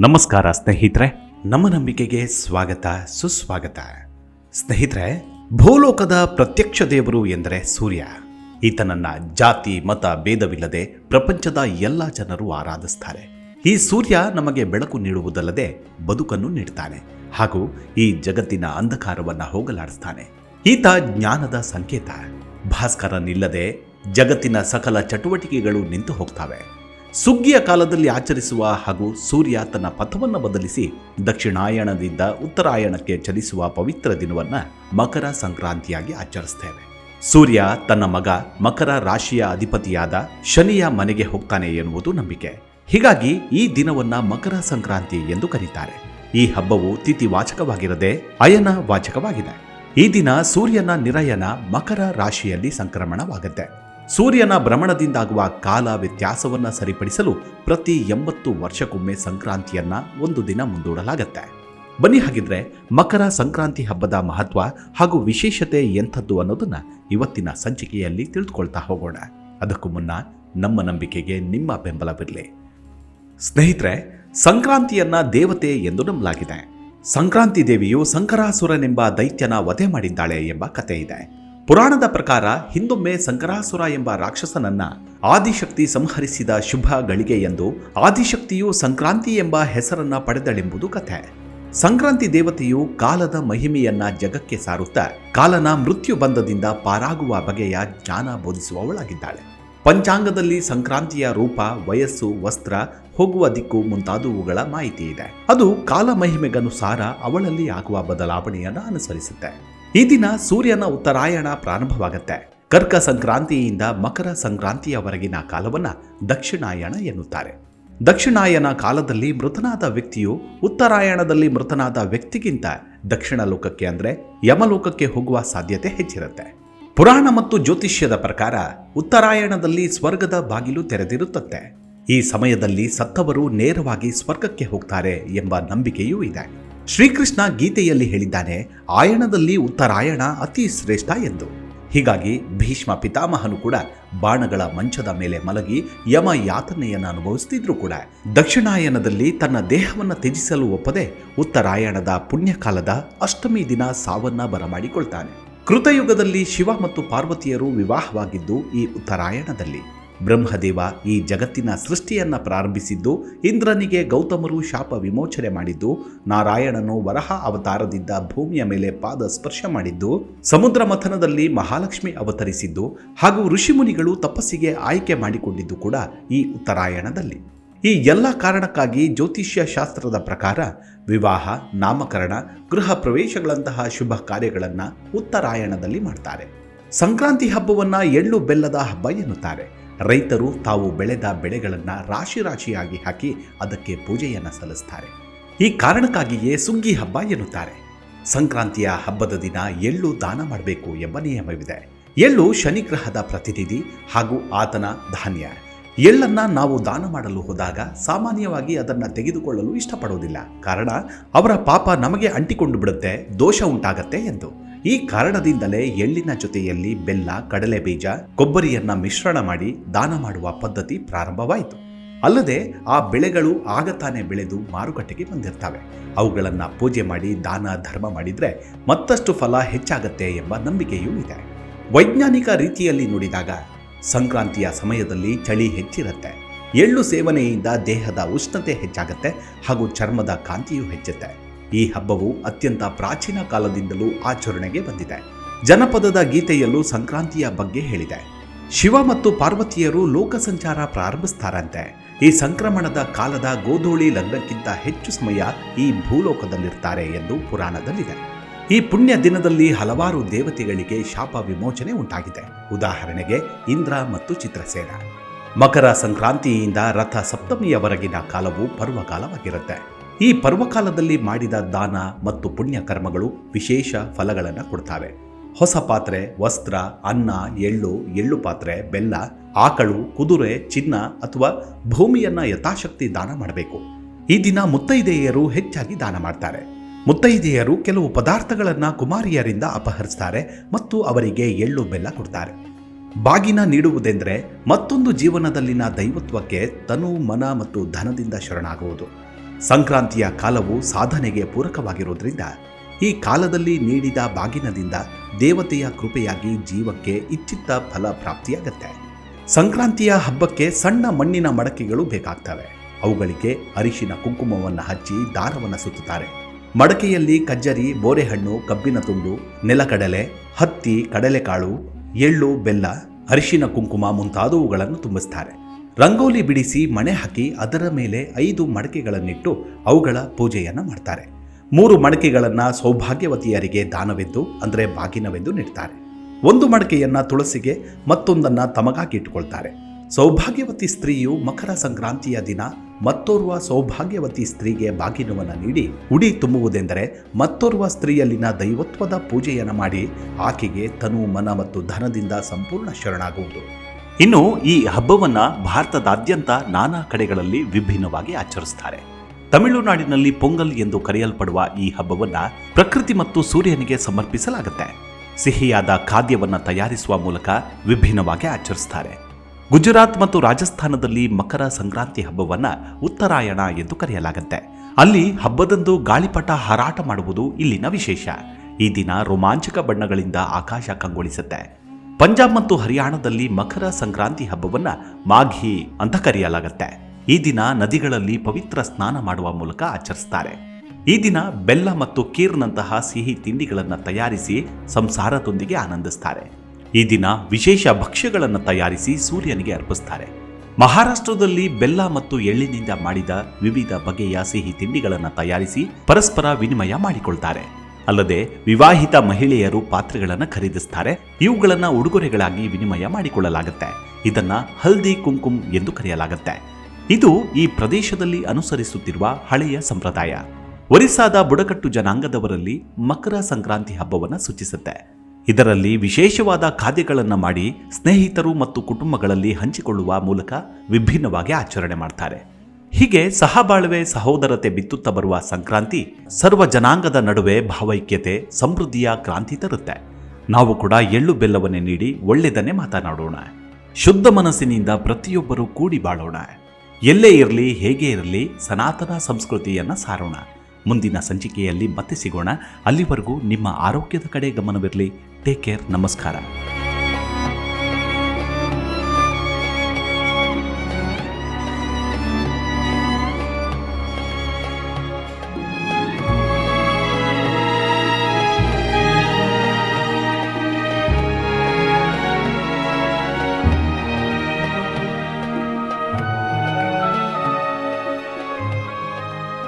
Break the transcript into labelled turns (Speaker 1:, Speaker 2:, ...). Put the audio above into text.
Speaker 1: ನಮಸ್ಕಾರ ಸ್ನೇಹಿತರೆ, ನಮ್ಮ ನಂಬಿಕೆಗೆ ಸ್ವಾಗತ, ಸುಸ್ವಾಗತ. ಸ್ನೇಹಿತರೆ, ಭೂಲೋಕದ ಪ್ರತ್ಯಕ್ಷ ದೇವರು ಎಂದರೆ ಸೂರ್ಯ. ಈತನನ್ನ ಜಾತಿ, ಮತ, ಭೇದವಿಲ್ಲದೆ ಪ್ರಪಂಚದ ಎಲ್ಲ ಜನರು ಆರಾಧಿಸ್ತಾರೆ. ಈ ಸೂರ್ಯ ನಮಗೆ ಬೆಳಕು ನೀಡುವುದಲ್ಲದೆ ಬದುಕನ್ನು ನೀಡ್ತಾನೆ. ಹಾಗೂ ಈ ಜಗತ್ತಿನ ಅಂಧಕಾರವನ್ನ ಹೋಗಲಾಡಿಸ್ತಾನೆ. ಈತ ಜ್ಞಾನದ ಸಂಕೇತ. ಭಾಸ್ಕರನಿಲ್ಲದೆ ಜಗತ್ತಿನ ಸಕಲ ಚಟುವಟಿಕೆಗಳು ನಿಂತು ಹೋಗ್ತವೆ ಸುಗ್ಗಿಯ ಕಾಲದಲ್ಲಿ ಆಚರಿಸುವ ಹಾಗೂ ಸೂರ್ಯ ತನ್ನ ಪಥವನ್ನು ಬದಲಿಸಿ ದಕ್ಷಿಣಾಯಣದಿಂದ ಉತ್ತರಾಯಣಕ್ಕೆ ಚಲಿಸುವ ಪವಿತ್ರ ದಿನವನ್ನ ಮಕರ ಸಂಕ್ರಾಂತಿಯಾಗಿ ಆಚರಿಸ್ತೇವೆ. ಸೂರ್ಯ ತನ್ನ ಮಗ ಮಕರ ರಾಶಿಯ ಅಧಿಪತಿಯಾದ ಶನಿಯ ಮನೆಗೆ ಹೋಗ್ತಾನೆ ಎನ್ನುವುದು ನಂಬಿಕೆ. ಹೀಗಾಗಿ ಈ ದಿನವನ್ನ ಮಕರ ಸಂಕ್ರಾಂತಿ ಎಂದು ಕರೀತಾರೆ. ಈ ಹಬ್ಬವು ತಿಥಿ ವಾಚಕವಾಗಿರದೆ ಅಯನ ವಾಚಕವಾಗಿದೆ ಈ ದಿನ ಸೂರ್ಯನ ನಿರಯನ ಮಕರ ರಾಶಿಯಲ್ಲಿ ಸಂಕ್ರಮಣವಾಗುತ್ತೆ. ಸೂರ್ಯನ ಭ್ರಮಣದಿಂದಾಗುವ ಕಾಲ ವ್ಯತ್ಯಾಸವನ್ನು ಸರಿಪಡಿಸಲು ಪ್ರತಿ ಎಂಬತ್ತು ವರ್ಷಕ್ಕೊಮ್ಮೆ ಸಂಕ್ರಾಂತಿಯನ್ನ ಒಂದು ದಿನ ಮುಂದೂಡಲಾಗತ್ತೆ. ಬನ್ನಿ ಹಾಗಿದ್ರೆ ಮಕರ ಸಂಕ್ರಾಂತಿ ಹಬ್ಬದ ಮಹತ್ವ ಹಾಗೂ ವಿಶೇಷತೆ ಎಂಥದ್ದು ಅನ್ನೋದನ್ನ ಇವತ್ತಿನ ಸಂಚಿಕೆಯಲ್ಲಿ ತಿಳಿದುಕೊಳ್ತಾ ಹೋಗೋಣ. ಅದಕ್ಕೂ ಮುನ್ನ ನಮ್ಮ ನಂಬಿಕೆಗೆ ನಿಮ್ಮ ಬೆಂಬಲವಿರಲಿ. ಸ್ನೇಹಿತರೆ, ಸಂಕ್ರಾಂತಿಯನ್ನ ದೇವತೆ ಎಂದು ನಂಬಲಾಗಿದೆ. ಸಂಕ್ರಾಂತಿ ದೇವಿಯು ಸಂಕರಾಸುರನೆಂಬ ದೈತ್ಯನ ವಧೆ ಮಾಡಿದ್ದಾಳೆ ಎಂಬ ಕಥೆ ಇದೆ ಪುರಾಣದ ಪ್ರಕಾರ ಹಿಂದೊಮ್ಮೆ ಸಂಕರಾಸುರ ಎಂಬ ರಾಕ್ಷಸನನ್ನ ಆದಿಶಕ್ತಿ ಸಂಹರಿಸಿದ ಶುಭ ಗಳಿಗೆ ಎಂದು ಆದಿಶಕ್ತಿಯು ಸಂಕ್ರಾಂತಿ ಎಂಬ ಹೆಸರನ್ನ ಪಡೆದಳೆಂಬುದು ಕಥೆ. ಸಂಕ್ರಾಂತಿ ದೇವತೆಯು ಕಾಲದ ಮಹಿಮೆಯನ್ನ ಜಗಕ್ಕೆ ಸಾರುತ್ತಾ ಕಾಲನ ಮೃತ್ಯು ಬಂಧದಿಂದ ಪಾರಾಗುವ ಬಗೆಯ ಜ್ಞಾನ ಬೋಧಿಸುವವಳಾಗಿದ್ದಾಳೆ. ಪಂಚಾಂಗದಲ್ಲಿ ಸಂಕ್ರಾಂತಿಯ ರೂಪ, ವಯಸ್ಸು, ವಸ್ತ್ರ ಹೋಗುವ ದಿಕ್ಕು ಮುಂತಾದವುಗಳ ಮಾಹಿತಿ ಇದೆ ಅದು ಕಾಲ ಮಹಿಮೆಗನುಸಾರ ಅವಳಲ್ಲಿ ಆಗುವ ಬದಲಾವಣೆಯನ್ನು ಅನುಸರಿಸುತ್ತೆ. ಈ ದಿನ ಸೂರ್ಯನ ಉತ್ತರಾಯಣ ಪ್ರಾರಂಭವಾಗುತ್ತೆ. ಕರ್ಕ ಸಂಕ್ರಾಂತಿಯಿಂದ ಮಕರ ಸಂಕ್ರಾಂತಿಯವರೆಗಿನ ಕಾಲವನ್ನ ದಕ್ಷಿಣಾಯಣ ಎನ್ನುತ್ತಾರೆ. ದಕ್ಷಿಣಾಯನ ಕಾಲದಲ್ಲಿ ಮೃತನಾದ ವ್ಯಕ್ತಿಯು ಉತ್ತರಾಯಣದಲ್ಲಿ ಮೃತನಾದ ವ್ಯಕ್ತಿಗಿಂತ ದಕ್ಷಿಣ ಲೋಕಕ್ಕೆ ಅಂದ್ರೆ ಯಮಲೋಕಕ್ಕೆ ಹೋಗುವ ಸಾಧ್ಯತೆ ಹೆಚ್ಚಿರುತ್ತೆ. ಪುರಾಣ ಮತ್ತು ಜ್ಯೋತಿಷ್ಯದ ಪ್ರಕಾರ ಉತ್ತರಾಯಣದಲ್ಲಿ ಸ್ವರ್ಗದ ಬಾಗಿಲು ತೆರೆದಿರುತ್ತದೆ ಈ ಸಮಯದಲ್ಲಿ ಸತ್ತವರು ನೇರವಾಗಿ ಸ್ವರ್ಗಕ್ಕೆ ಹೋಗ್ತಾರೆ ಎಂಬ ನಂಬಿಕೆಯೂ ಇದೆ. ಶ್ರೀಕೃಷ್ಣ ಗೀತೆಯಲ್ಲಿ ಹೇಳಿದ್ದಾನೆ, ಆಯಣದಲ್ಲಿ ಉತ್ತರಾಯಣ ಅತಿ ಶ್ರೇಷ್ಠ ಎಂದು. ಹೀಗಾಗಿ ಭೀಷ್ಮ ಪಿತಾಮಹನು ಕೂಡ ಬಾಣಗಳ ಮಂಚದ ಮೇಲೆ ಮಲಗಿ ಯಮ ಯಾತನೆಯನ್ನು ಅನುಭವಿಸುತ್ತಿದ್ರು ಕೂಡ. ದಕ್ಷಿಣಾಯನದಲ್ಲಿ ತನ್ನ ದೇಹವನ್ನು ತ್ಯಜಿಸಲು ಒಪ್ಪದೆ ಉತ್ತರಾಯಣದ ಪುಣ್ಯಕಾಲದ ಅಷ್ಟಮಿ ದಿನ ಸಾವನ್ನ ಬರಮಾಡಿಕೊಳ್ತಾನೆ. ಕೃತಯುಗದಲ್ಲಿ ಶಿವ ಮತ್ತು ಪಾರ್ವತಿಯರು ವಿವಾಹವಾಗಿದ್ದು ಈ ಉತ್ತರಾಯಣದಲ್ಲಿ. ಬ್ರಹ್ಮದೇವ ಈ ಜಗತ್ತಿನ ಸೃಷ್ಟಿಯನ್ನು ಪ್ರಾರಂಭಿಸಿದ್ದು, ಇಂದ್ರನಿಗೆ ಗೌತಮರು ಶಾಪ ವಿಮೋಚನೆ ಮಾಡಿದ್ದು, ನಾರಾಯಣನು ವರಹ ಅವತಾರದಿಂದ ಭೂಮಿಯ ಮೇಲೆ ಪಾದ ಸ್ಪರ್ಶ ಮಾಡಿದ್ದು, ಸಮುದ್ರ ಮಥನದಲ್ಲಿ ಮಹಾಲಕ್ಷ್ಮಿ ಅವತರಿಸಿದ್ದು, ಹಾಗೂ ಋಷಿಮುನಿಗಳು ತಪಸ್ಸಿಗೆ ಆಯ್ಕೆ ಮಾಡಿಕೊಂಡಿದ್ದು ಕೂಡ ಈ ಉತ್ತರಾಯಣದಲ್ಲಿ. ಈ ಎಲ್ಲ ಕಾರಣಕ್ಕಾಗಿ ಜ್ಯೋತಿಷ್ಯ ಶಾಸ್ತ್ರದ ಪ್ರಕಾರ ವಿವಾಹ, ನಾಮಕರಣ, ಗೃಹ ಪ್ರವೇಶಗಳಂತಹ ಶುಭ ಕಾರ್ಯಗಳನ್ನು ಉತ್ತರಾಯಣದಲ್ಲಿ ಮಾಡ್ತಾರೆ. ಸಂಕ್ರಾಂತಿ ಹಬ್ಬವನ್ನು ಎಳ್ಳು ಬೆಲ್ಲದ ಹಬ್ಬ ಎನ್ನುತ್ತಾರೆ. ರೈತರು ತಾವು ಬೆಳೆದ ಬೆಳೆಗಳನ್ನು ರಾಶಿ ರಾಶಿಯಾಗಿ ಹಾಕಿ ಅದಕ್ಕೆ ಪೂಜೆಯನ್ನು ಸಲ್ಲಿಸ್ತಾರೆ. ಈ ಕಾರಣಕ್ಕಾಗಿಯೇ ಸುಗ್ಗಿ ಹಬ್ಬ ಎನ್ನುತ್ತಾರೆ. ಸಂಕ್ರಾಂತಿಯ ಹಬ್ಬದ ದಿನ ಎಳ್ಳು ದಾನ ಮಾಡಬೇಕು ಎಂಬ ನಿಯಮವಿದೆ. ಎಳ್ಳು ಶನಿಗ್ರಹದ ಪ್ರತಿನಿಧಿ ಹಾಗೂ ಆತನ ಧಾನ್ಯ. ಎಳ್ಳನ್ನು ನಾವು ದಾನ ಮಾಡಲು ಹೋದಾಗ ಸಾಮಾನ್ಯವಾಗಿ ಅದನ್ನು ತೆಗೆದುಕೊಳ್ಳಲು ಇಷ್ಟಪಡುವುದಿಲ್ಲ. ಕಾರಣ ಅವರ ಪಾಪ ನಮಗೆ ಅಂಟಿಕೊಂಡು ಬಿಡುತ್ತೆ, ದೋಷ ಉಂಟಾಗತ್ತೆ ಎಂದು. ಈ ಕಾರಣದಿಂದಲೇ ಎಳ್ಳಿನ ಜೊತೆಯಲ್ಲಿ ಬೆಲ್ಲ, ಕಡಲೆ ಬೀಜ, ಕೊಬ್ಬರಿಯನ್ನ ಮಿಶ್ರಣ ಮಾಡಿ ದಾನ ಮಾಡುವ ಪದ್ಧತಿ ಪ್ರಾರಂಭವಾಯಿತು. ಅಲ್ಲದೆ ಆ ಬೆಳೆಗಳು ಆಗ ತಾನೇ ಬೆಳೆದು ಮಾರುಕಟ್ಟೆಗೆ ಬಂದಿರ್ತವೆ. ಅವುಗಳನ್ನು ಪೂಜೆ ಮಾಡಿ, ದಾನ, ಧರ್ಮ ಮಾಡಿದರೆ ಮತ್ತಷ್ಟು ಫಲ ಹೆಚ್ಚಾಗತ್ತೆ ಎಂಬ ನಂಬಿಕೆಯೂ ಇದೆ. ವೈಜ್ಞಾನಿಕ ರೀತಿಯಲ್ಲಿ ನೋಡಿದಾಗ ಸಂಕ್ರಾಂತಿಯ ಸಮಯದಲ್ಲಿ ಚಳಿ ಹೆಚ್ಚಿರುತ್ತೆ. ಎಳ್ಳು ಸೇವನೆಯಿಂದ ದೇಹದ ಉಷ್ಣತೆ ಹೆಚ್ಚಾಗುತ್ತೆ ಹಾಗೂ ಚರ್ಮದ ಕಾಂತಿಯೂ ಹೆಚ್ಚುತ್ತೆ. ಈ ಹಬ್ಬವು ಅತ್ಯಂತ ಪ್ರಾಚೀನ ಕಾಲದಿಂದಲೂ ಆಚರಣೆಗೆ ಬಂದಿದೆ. ಜನಪದದ ಗೀತೆಯಲ್ಲೂ ಸಂಕ್ರಾಂತಿಯ ಬಗ್ಗೆ ಹೇಳಿದೆ. ಶಿವ ಮತ್ತು ಪಾರ್ವತಿಯರು ಲೋಕ ಸಂಚಾರ ಪ್ರಾರಂಭಿಸ್ತಾರಂತೆ. ಈ ಸಂಕ್ರಮಣದ ಕಾಲದ ಗೋಧೂಳಿ ಲಗ್ನಕ್ಕಿಂತ ಹೆಚ್ಚು ಸಮಯ ಈ ಭೂಲೋಕದಲ್ಲಿರ್ತಾರೆ ಎಂದು ಪುರಾಣದಲ್ಲಿದೆ. ಈ ಪುಣ್ಯ ದಿನದಲ್ಲಿ ಹಲವಾರು ದೇವತೆಗಳಿಗೆ ಶಾಪ ವಿಮೋಚನೆ ಉಂಟಾಗಿದೆ. ಉದಾಹರಣೆಗೆ ಇಂದ್ರ ಮತ್ತು ಚಿತ್ರಸೇನ. ಮಕರ ಸಂಕ್ರಾಂತಿಯಿಂದ ರಥ ಸಪ್ತಮಿಯವರೆಗಿನ ಕಾಲವು ಪರ್ವಕಾಲವಾಗಿರುತ್ತೆ. ಈ ಪರ್ವಕಾಲದಲ್ಲಿ ಮಾಡಿದ ದಾನ ಮತ್ತು ಪುಣ್ಯ ಕರ್ಮಗಳು ವಿಶೇಷ ಫಲಗಳನ್ನು ಕೊಡ್ತಾವೆ. ಹೊಸ ಪಾತ್ರೆ, ವಸ್ತ್ರ, ಅನ್ನ, ಎಳ್ಳು ಎಳ್ಳು ಪಾತ್ರೆ, ಬೆಲ್ಲ, ಆಕಳು, ಕುದುರೆ, ಚಿನ್ನ ಅಥವಾ ಭೂಮಿಯನ್ನು ಯಥಾಶಕ್ತಿ ದಾನ ಮಾಡಬೇಕು. ಈ ದಿನ ಮುತ್ತೈದೆಯರು ಹೆಚ್ಚಾಗಿ ದಾನ ಮಾಡ್ತಾರೆ. ಮುತ್ತೈದೆಯರು ಕೆಲವು ಪದಾರ್ಥಗಳನ್ನು ಕುಮಾರಿಯರಿಂದ ಅಪಹರಿಸ್ತಾರೆ ಮತ್ತು ಅವರಿಗೆ ಎಳ್ಳು, ಬೆಲ್ಲ ಕೊಡ್ತಾರೆ. ಬಾಗಿನ ನೀಡುವುದೆಂದರೆ ಮತ್ತೊಂದು ಜೀವನದಲ್ಲಿನ ದೈವತ್ವಕ್ಕೆ ತನು ಮನ ಮತ್ತು ಧನದಿಂದ ಶರಣಾಗುವುದು. ಸಂಕ್ರಾಂತಿಯ ಕಾಲವು ಸಾಧನೆಗೆ ಪೂರಕವಾಗಿರುವುದರಿಂದ ಈ ಕಾಲದಲ್ಲಿ ನೀಡಿದ ಬಾಗಿನದಿಂದ ದೇವತೆಯ ಕೃಪೆಯಾಗಿ ಜೀವಕ್ಕೆ ಇಚ್ಛಿತ ಫಲ ಪ್ರಾಪ್ತಿಯಾಗತ್ತೆ. ಸಂಕ್ರಾಂತಿಯ ಹಬ್ಬಕ್ಕೆ ಸಣ್ಣ ಮಣ್ಣಿನ ಮಡಕೆಗಳು ಬೇಕಾಗ್ತವೆ. ಅವುಗಳಿಗೆ ಅರಿಶಿನ ಕುಂಕುಮವನ್ನು ಹಚ್ಚಿ ದಾರವನ್ನು ಸುತ್ತುತ್ತಾರೆ. ಮಡಕೆಯಲ್ಲಿ ಕಜ್ಜರಿ, ಬೋರೆಹಣ್ಣು, ಕಬ್ಬಿನ ತುಂಡು, ನೆಲಕಡಲೆ, ಹತ್ತಿ, ಕಡಲೆಕಾಳು, ಎಳ್ಳು, ಬೆಲ್ಲ, ಅರಿಶಿನ ಕುಂಕುಮ ಮುಂತಾದವುಗಳನ್ನು ತುಂಬಿಸ್ತಾರೆ. ರಂಗೋಲಿ ಬಿಡಿಸಿ ಮಣೆ ಹಾಕಿ ಅದರ ಮೇಲೆ ಐದು ಮಡಕೆಗಳನ್ನಿಟ್ಟು ಅವುಗಳ ಪೂಜೆಯನ್ನು ಮಾಡ್ತಾರೆ. ಮೂರು ಮಡಕೆಗಳನ್ನು ಸೌಭಾಗ್ಯವತಿಯರಿಗೆ ದಾನವೆಂದು, ಅಂದರೆ ಬಾಗಿನವೆಂದು ನೀಡ್ತಾರೆ. ಒಂದು ಮಡಕೆಯನ್ನು ತುಳಸಿಗೆ ಮತ್ತೊಂದನ್ನು ತಮಗಾಗಿ ಇಟ್ಟುಕೊಳ್ತಾರೆ ಸೌಭಾಗ್ಯವತಿ ಸ್ತ್ರೀಯು ಮಕರ ಸಂಕ್ರಾಂತಿಯ ದಿನ ಮತ್ತೋರ್ವ ಸೌಭಾಗ್ಯವತಿ ಸ್ತ್ರೀಗೆ ಬಾಗಿನವನ್ನು ನೀಡಿ ಉಡಿ ತುಂಬುವುದೆಂದರೆ ಮತ್ತೋರ್ವ ಸ್ತ್ರೀಯಲ್ಲಿನ ದೈವತ್ವದ ಪೂಜೆಯನ್ನು ಮಾಡಿ ಆಕೆಗೆ ತನು ಮನ ಮತ್ತು ಧನದಿಂದ ಸಂಪೂರ್ಣ ಶರಣಾಗುವುದು. ಇನ್ನು ಈ ಹಬ್ಬವನ್ನ ಭಾರತದಾದ್ಯಂತ ನಾನಾ ಕಡೆಗಳಲ್ಲಿ ವಿಭಿನ್ನವಾಗಿ ಆಚರಿಸ್ತಾರೆ. ತಮಿಳುನಾಡಿನಲ್ಲಿ ಪೊಂಗಲ್ ಎಂದು ಕರೆಯಲ್ಪಡುವ ಈ ಹಬ್ಬವನ್ನ ಪ್ರಕೃತಿ ಮತ್ತು ಸೂರ್ಯನಿಗೆ ಸಮರ್ಪಿಸಲಾಗುತ್ತೆ. ಸಿಹಿಯಾದ ಖಾದ್ಯವನ್ನ ತಯಾರಿಸುವ ಮೂಲಕ ವಿಭಿನ್ನವಾಗಿ ಆಚರಿಸ್ತಾರೆ. ಗುಜರಾತ್ ಮತ್ತು ರಾಜಸ್ಥಾನದಲ್ಲಿ ಮಕರ ಸಂಕ್ರಾಂತಿ ಹಬ್ಬವನ್ನ ಉತ್ತರಾಯಣ ಎಂದು ಕರೆಯಲಾಗುತ್ತೆ. ಅಲ್ಲಿ ಹಬ್ಬದಂದು ಗಾಳಿಪಟ ಹಾರಾಟ ಮಾಡುವುದು ಇಲ್ಲಿನ ವಿಶೇಷ. ಈ ದಿನ ರೋಮಾಂಚಕ ಬಣ್ಣಗಳಿಂದ ಆಕಾಶ ಕಂಗೊಳಿಸುತ್ತೆ. ಪಂಜಾಬ್ ಮತ್ತು ಹರಿಯಾಣದಲ್ಲಿ ಮಕರ ಸಂಕ್ರಾಂತಿ ಹಬ್ಬವನ್ನ ಮಾಘಿ ಅಂತ ಕರೆಯಲಾಗುತ್ತೆ. ಈ ದಿನ ನದಿಗಳಲ್ಲಿ ಪವಿತ್ರ ಸ್ನಾನ ಮಾಡುವ ಮೂಲಕ ಆಚರಿಸ್ತಾರೆ. ಈ ದಿನ ಬೆಲ್ಲ ಮತ್ತು ಕೀರ್ನಂತಹ ಸಿಹಿ ತಿಂಡಿಗಳನ್ನು ತಯಾರಿಸಿ ಸಂಸಾರದೊಂದಿಗೆ ಆನಂದಿಸ್ತಾರೆ. ಈ ದಿನ ವಿಶೇಷ ಭಕ್ಷ್ಯಗಳನ್ನು ತಯಾರಿಸಿ ಸೂರ್ಯನಿಗೆ ಅರ್ಪಿಸ್ತಾರೆ. ಮಹಾರಾಷ್ಟ್ರದಲ್ಲಿ ಬೆಲ್ಲ ಮತ್ತು ಎಳ್ಳಿನಿಂದ ಮಾಡಿದ ವಿವಿಧ ಬಗೆಯ ಸಿಹಿ ತಿಂಡಿಗಳನ್ನು ತಯಾರಿಸಿ ಪರಸ್ಪರ ವಿನಿಮಯ ಮಾಡಿಕೊಳ್ತಾರೆ. ಅಲ್ಲದೆ ವಿವಾಹಿತ ಮಹಿಳೆಯರು ಪಾತ್ರೆಗಳನ್ನು ಖರೀದಿಸ್ತಾರೆ, ಇವುಗಳನ್ನು ಉಡುಗೊರೆಗಳಾಗಿ ವಿನಿಮಯ ಮಾಡಿಕೊಳ್ಳಲಾಗುತ್ತೆ. ಇದನ್ನ ಹಲ್ದಿ ಕುಂಕುಮ್ ಎಂದು ಕರೆಯಲಾಗುತ್ತೆ. ಇದು ಈ ಪ್ರದೇಶದಲ್ಲಿ ಅನುಸರಿಸುತ್ತಿರುವ ಹಳೆಯ ಸಂಪ್ರದಾಯ. ಒರಿಸ್ಸಾದ ಬುಡಕಟ್ಟು ಜನಾಂಗದವರಲ್ಲಿ ಮಕರ ಸಂಕ್ರಾಂತಿ ಹಬ್ಬವನ್ನು ಸೂಚಿಸುತ್ತೆ. ಇದರಲ್ಲಿ ವಿಶೇಷವಾದ ಖಾದ್ಯಗಳನ್ನು ಮಾಡಿ ಸ್ನೇಹಿತರು ಮತ್ತು ಕುಟುಂಬಗಳಲ್ಲಿ ಹಂಚಿಕೊಳ್ಳುವ ಮೂಲಕ ವಿಭಿನ್ನವಾಗಿ ಆಚರಣೆ ಮಾಡ್ತಾರೆ. ಹೀಗೆ ಸಹಬಾಳ್ವೆ ಸಹೋದರತೆ ಬಿತ್ತುತ್ತಾ ಬರುವ ಸಂಕ್ರಾಂತಿ ಸರ್ವ ಜನಾಂಗದ ನಡುವೆ ಭಾವೈಕ್ಯತೆ, ಸಮೃದ್ಧಿಯ ಕ್ರಾಂತಿ ತರುತ್ತೆ. ನಾವು ಕೂಡ ಎಳ್ಳು ಬೆಲ್ಲವನ್ನೇ ನೀಡಿ ಒಳ್ಳೆಯದನ್ನೇ ಮಾತನಾಡೋಣ. ಶುದ್ಧ ಮನಸ್ಸಿನಿಂದ ಪ್ರತಿಯೊಬ್ಬರೂ ಕೂಡಿ ಬಾಳೋಣ. ಎಲ್ಲೇ ಇರಲಿ, ಹೇಗೆ ಇರಲಿ, ಸನಾತನ ಸಂಸ್ಕೃತಿಯನ್ನ ಸಾರೋಣ. ಮುಂದಿನ ಸಂಚಿಕೆಯಲ್ಲಿ ಮತ್ತೆ ಸಿಗೋಣ. ಅಲ್ಲಿವರೆಗೂ ನಿಮ್ಮ ಆರೋಗ್ಯದ ಕಡೆ ಗಮನವಿರಲಿ. ಟೇಕ್ ಕೇರ್ ನಮಸ್ಕಾರ.